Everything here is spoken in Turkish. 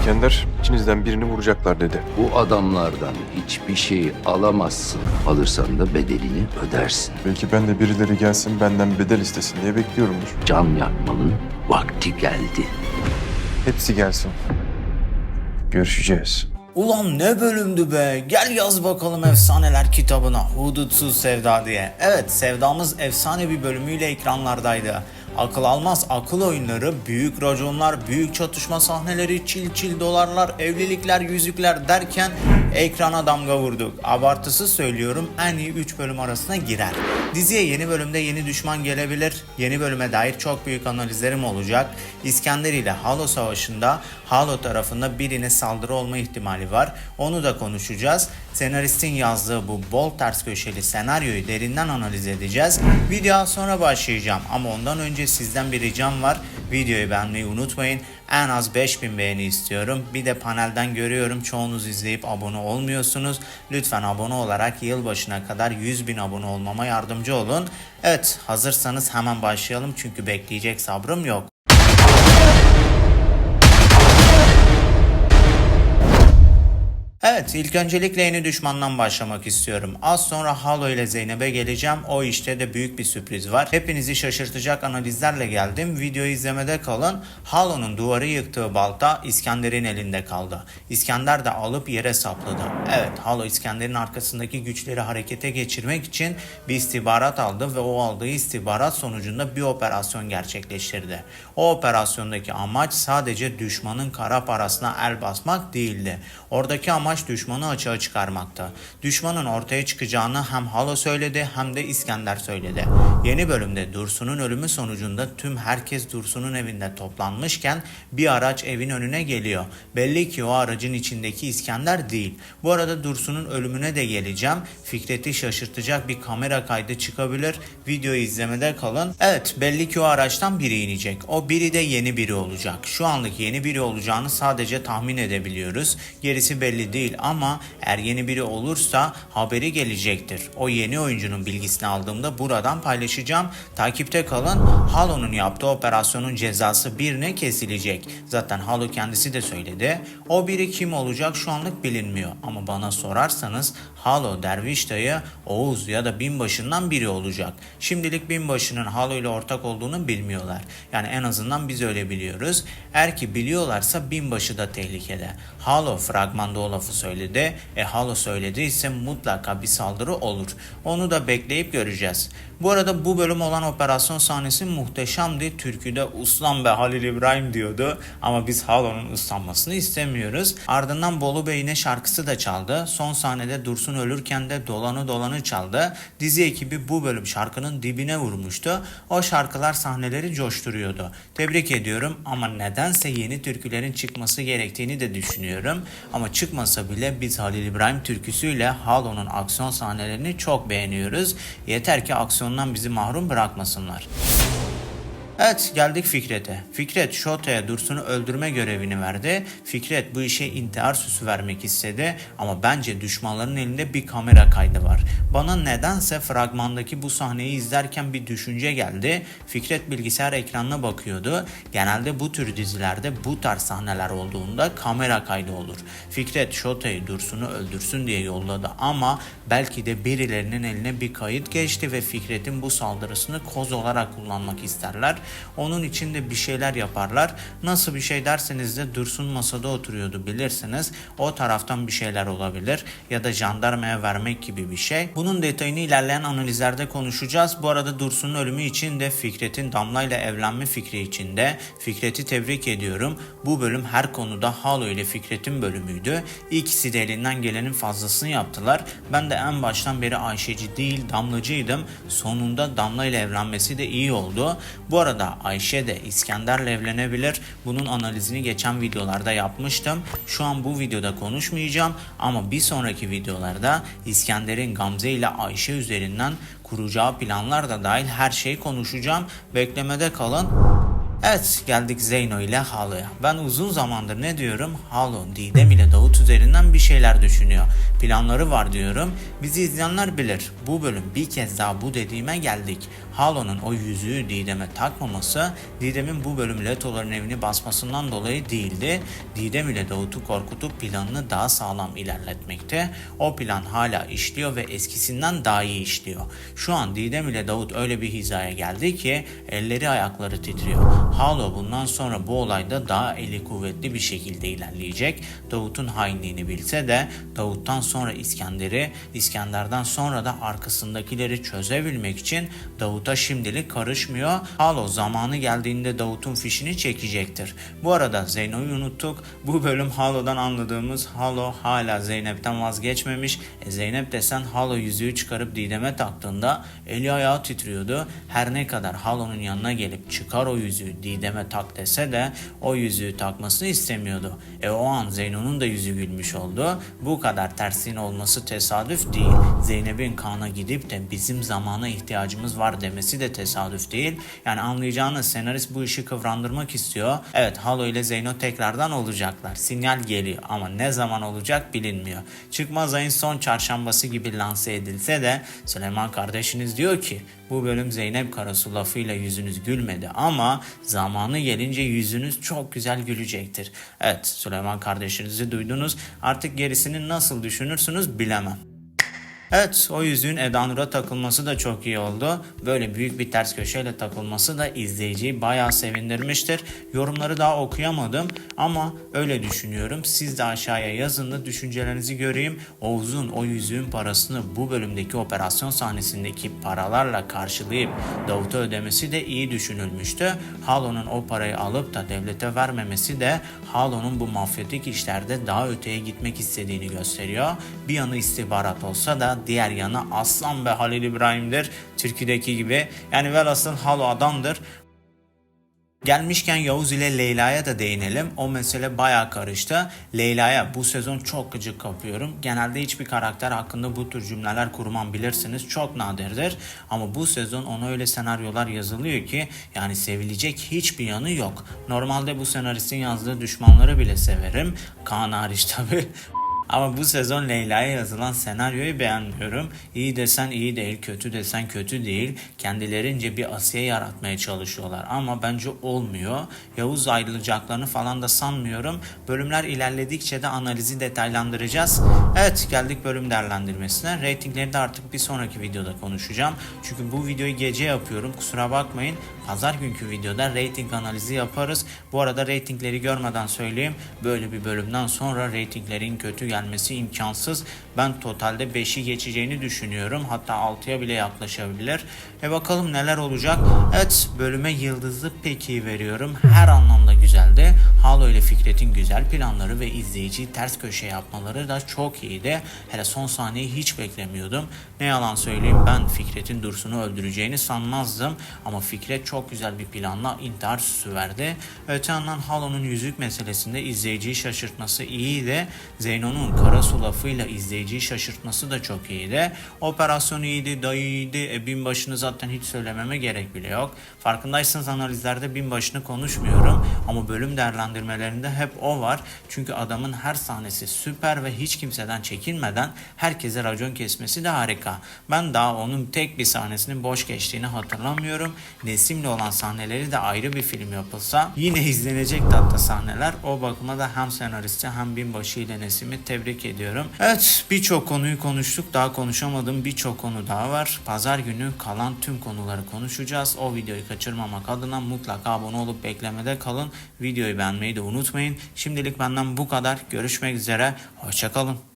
İskender içinizden birini vuracaklar dedi. Bu adamlardan hiçbir şeyi alamazsın. Alırsan da bedelini ödersin. Belki ben de birileri gelsin benden bedel istesin diye bekliyorumdur. Can yakmanın vakti geldi. Hepsi gelsin. Görüşeceğiz. Ulan ne bölümdü be. Gel yaz bakalım efsaneler kitabına. Hudutsuz Sevda diye. Evet sevdamız efsane bir bölümüyle ekranlardaydı. Akıl almaz akıl oyunları, büyük raconlar, büyük çatışma sahneleri, çil çil dolarlar, evlilikler, yüzükler derken ekrana damga vurduk. Abartısız söylüyorum en iyi 3 bölüm arasına girer. Diziye yeni bölümde yeni düşman gelebilir. Yeni bölüme dair çok büyük analizlerim olacak. İskender ile Halo Savaşı'nda Halo tarafında birine saldırı olma ihtimali var. Onu da konuşacağız. Senaristin yazdığı bu bol ters köşeli senaryoyu derinden analiz edeceğiz. Videoya sonra başlayacağım ama ondan önce sizden bir ricam var. Videoyu beğenmeyi unutmayın. En az 5000 beğeni istiyorum. Bir de panelden görüyorum çoğunuz izleyip abone olmuyorsunuz. Lütfen abone olarak yılbaşına kadar 100 bin abone olmama yardımcı olun. Evet hazırsanız hemen başlayalım çünkü bekleyecek sabrım yok. Evet ilk öncelikle yeni düşmandan başlamak istiyorum. Az sonra Halo ile Zeynep'e geleceğim. O işte de büyük bir sürpriz var. Hepinizi şaşırtacak analizlerle geldim. Videoyu izlemede kalın. Halo'nun duvarı yıktığı balta İskender'in elinde kaldı. İskender de alıp yere sapladı. Evet Halo İskender'in arkasındaki güçleri harekete geçirmek için bir istihbarat aldı ve o aldığı istihbarat sonucunda bir operasyon gerçekleştirdi. O operasyondaki amaç sadece düşmanın kara parasına el basmak değildi. Oradaki amaç düşmanı açığa çıkarmakta. Düşmanın ortaya çıkacağını hem Halo söyledi hem de İskender söyledi. Yeni bölümde Dursun'un ölümü sonucunda tüm herkes Dursun'un evinde toplanmışken bir araç evin önüne geliyor. Belli ki o aracın içindeki İskender değil. Bu arada Dursun'un ölümüne de geleceğim. Fikret'i şaşırtacak bir kamera kaydı çıkabilir. Videoyu izlemede kalın. Evet belli ki o araçtan biri inecek. O biri de yeni biri olacak. Şu anlık yeni biri olacağını sadece tahmin edebiliyoruz. Gerisi belli değil ama eğer yeni biri olursa haberi gelecektir. O yeni oyuncunun bilgisini aldığımda buradan paylaşacağım. Takipte kalın. Halo'nun yaptığı operasyonun cezası birine kesilecek. Zaten Halo kendisi de söyledi. O biri kim olacak şu anlık bilinmiyor. Ama bana sorarsanız Halo, Derviş dayı, Oğuz ya da binbaşından biri olacak. Şimdilik binbaşının Halo ile ortak olduğunu bilmiyorlar. Yani en azından biz öyle biliyoruz. Eğer ki biliyorlarsa binbaşı da tehlikede. Halo fragmanda o lafı söyledi. E Halo söylediyse mutlaka bir saldırı olur. Onu da bekleyip göreceğiz. Bu arada bu bölüm olan operasyon sahnesi muhteşemdi. Türküde uslan be Halil İbrahim diyordu. Ama biz Halo'nun ıslanmasını istemiyoruz. Ardından Bolu Bey yine şarkısı da çaldı. Son sahnede Dursun ölürken de dolanı dolanı çaldı. Dizi ekibi bu bölüm şarkının dibine vurmuştu. O şarkılar sahneleri coşturuyordu. Tebrik ediyorum ama nedense yeni türkülerin çıkması gerektiğini de düşünüyorum. Ama çıkmasa bile biz Halil İbrahim türküsüyle Halo'nun aksiyon sahnelerini çok beğeniyoruz. Yeter ki aksiyondan bizi mahrum bırakmasınlar. Evet geldik Fikret'e. Fikret Şota'ya Dursun'u öldürme görevini verdi. Fikret bu işe intihar süsü vermek istedi ama bence düşmanların elinde bir kamera kaydı var. Bana nedense fragmandaki bu sahneyi izlerken bir düşünce geldi. Fikret bilgisayar ekranına bakıyordu. Genelde bu tür dizilerde bu tarz sahneler olduğunda kamera kaydı olur. Fikret Şota'yı Dursun'u öldürsün diye yolladı ama belki de birilerinin eline bir kayıt geçti ve Fikret'in bu saldırısını koz olarak kullanmak isterler. Onun için de bir şeyler yaparlar. Nasıl bir şey derseniz de Dursun masada oturuyordu bilirsiniz. O taraftan bir şeyler olabilir ya da jandarmaya vermek gibi bir şey. Bunun detayını ilerleyen analizlerde konuşacağız. Bu arada Dursun'un ölümü için de Fikret'in Damla ile evlenme fikri için de Fikret'i tebrik ediyorum. Bu bölüm her konuda Halo ile Fikret'in bölümüydü. İkisi de elinden gelenin fazlasını yaptılar. Ben de en baştan beri Ayşeci değil Damlacıydım. Sonunda Damla ile evlenmesi de iyi oldu. Bu arada Ayşe de İskender'le evlenebilir. Bunun analizini geçen videolarda yapmıştım. Şu an bu videoda konuşmayacağım ama bir sonraki videolarda İskender'in Gamze ile Ayşe üzerinden kuracağı planlar da dahil her şeyi konuşacağım. Beklemede kalın. Evet geldik Zeyno ile Halo'ya. Ben uzun zamandır ne diyorum? Halo, Didem ile Davut üzerinden bir şeyler düşünüyor. Planları var diyorum. Bizi izleyenler bilir. Bu bölüm bir kez daha bu dediğime geldik. Halo'nun o yüzüğü Didem'e takmaması Didem'in bu bölüm Leto'ların evini basmasından dolayı değildi. Didem ile Davut'u korkutup planını daha sağlam ilerletmekte. O plan hala işliyor ve eskisinden daha iyi işliyor. Şu an Didem ile Davut öyle bir hizaya geldi ki elleri ayakları titriyor. Halo bundan sonra bu olayda daha eli kuvvetli bir şekilde ilerleyecek. Davut'un hainliğini bilse de Davut'tan sonra İskender'i, İskender'den sonra da arkasındakileri çözebilmek için Davut'a şimdilik karışmıyor. Halo zamanı geldiğinde Davut'un fişini çekecektir. Bu arada Zeyno'yu unuttuk. Bu bölüm Halo'dan anladığımız Halo hala Zeynep'ten vazgeçmemiş. E Zeynep desen Halo yüzüğü çıkarıp Didem'e taktığında eli ayağı titriyordu. Her ne kadar Halo'nun yanına gelip çıkar o yüzüğü Didem'e tak dese de o yüzüğü takmasını istemiyordu. E o an Zeyno'nun da yüzü gülmüş oldu. Bu kadar tersin olması tesadüf değil. Zeynep'in Kaan'a gidip de bizim zamana ihtiyacımız var demesi de tesadüf değil. Yani anlayacağınız senarist bu işi kıvrandırmak istiyor. Evet Halo ile Zeyno tekrardan olacaklar. Sinyal geliyor ama ne zaman olacak bilinmiyor. Çıkmaz ayın son çarşambası gibi lanse edilse de Süleyman kardeşiniz diyor ki bu bölüm Zeynep Karasu lafıyla yüzünüz gülmedi ama zamanı gelince yüzünüz çok güzel gülecektir. Evet Süleyman kardeşinizi duydunuz artık gerisini nasıl düşünürsünüz bilemem. Evet o yüzüğün Eda Nur'a takılması da çok iyi oldu. Böyle büyük bir ters köşeyle takılması da izleyiciyi bayağı sevindirmiştir. Yorumları daha okuyamadım ama öyle düşünüyorum. Siz de aşağıya yazın da düşüncelerinizi göreyim. Oğuz'un o yüzüğün parasını bu bölümdeki operasyon sahnesindeki paralarla karşılayıp Davut'a ödemesi de iyi düşünülmüştü. Halo'nun o parayı alıp da devlete vermemesi de Halo'nun bu mafyatik işlerde daha öteye gitmek istediğini gösteriyor. Bir yanı istihbarat olsa da diğer yanı Aslan ve Halil İbrahim'dir. Türkiye'deki gibi. Yani velhasıl Halo adamdır. Gelmişken Yavuz ile Leyla'ya da değinelim. O mesele baya karıştı. Leyla'ya bu sezon çok gıcık kapıyorum. Genelde hiçbir karakter hakkında bu tür cümleler kurmam bilirsiniz. Çok nadirdir. Ama bu sezon ona öyle senaryolar yazılıyor ki yani sevilecek hiçbir yanı yok. Normalde bu senaristin yazdığı düşmanları bile severim. Kaan hariç tabi. Ama bu sezon Leyla'ya yazılan senaryoyu beğenmiyorum. İyi desen iyi değil, kötü desen kötü değil. Kendilerince bir Asiye yaratmaya çalışıyorlar ama bence olmuyor. Yavuz ayrılacaklarını falan da sanmıyorum. Bölümler ilerledikçe de analizi detaylandıracağız. Evet geldik bölüm değerlendirmesine. Ratingleri de artık bir sonraki videoda konuşacağım. Çünkü bu videoyu gece yapıyorum. Kusura bakmayın. Pazar günkü videoda rating analizi yaparız. Bu arada ratingleri görmeden söyleyeyim. Böyle bir bölümden sonra ratinglerin kötü gelmesi imkansız. Ben totalde 5'i geçeceğini düşünüyorum. Hatta 6'ya bile yaklaşabilir. E bakalım neler olacak. Evet bölüme yıldızlı peki veriyorum. Her anlamda güzeldi. Halo ile Fikret'in güzel planları ve izleyiciyi ters köşe yapmaları da çok iyiydi. Hele son sahneyi hiç beklemiyordum. Ne yalan söyleyeyim ben Fikret'in Dursun'u öldüreceğini sanmazdım. Ama Fikret çok güzel bir planla intihar süsü verdi. Öte yandan Halo'nun yüzük meselesinde izleyiciyi şaşırtması iyiydi. Zeyno'nun kara su lafıyla izleyiciyi şaşırtması da çok iyiydi. Operasyon iyiydi, dayı iyiydi. E, binbaşını zaten hiç söylememe gerek bile yok. Farkındaysanız analizlerde binbaşını konuşmuyorum. Ama bölüm değerlendirmelerinde hep o var. Çünkü adamın her sahnesi süper ve hiç kimseden çekinmeden herkese racon kesmesi de harika. Ben daha onun tek bir sahnesinin boş geçtiğini hatırlamıyorum. Nesim'le olan sahneleri de ayrı bir film yapılsa yine izlenecek tatlı sahneler. O bakıma da hem senaristi hem binbaşı ile Nesim'i tebrik ediyorum. Evet birçok konuyu konuştuk. Daha konuşamadığım birçok konu daha var. Pazar günü kalan tüm konuları konuşacağız. O videoyu kaçırmamak adına mutlaka abone olup beklemede kalın. Videoyu beğenmeyi de unutmayın. Şimdilik benden bu kadar. Görüşmek üzere. Hoşçakalın.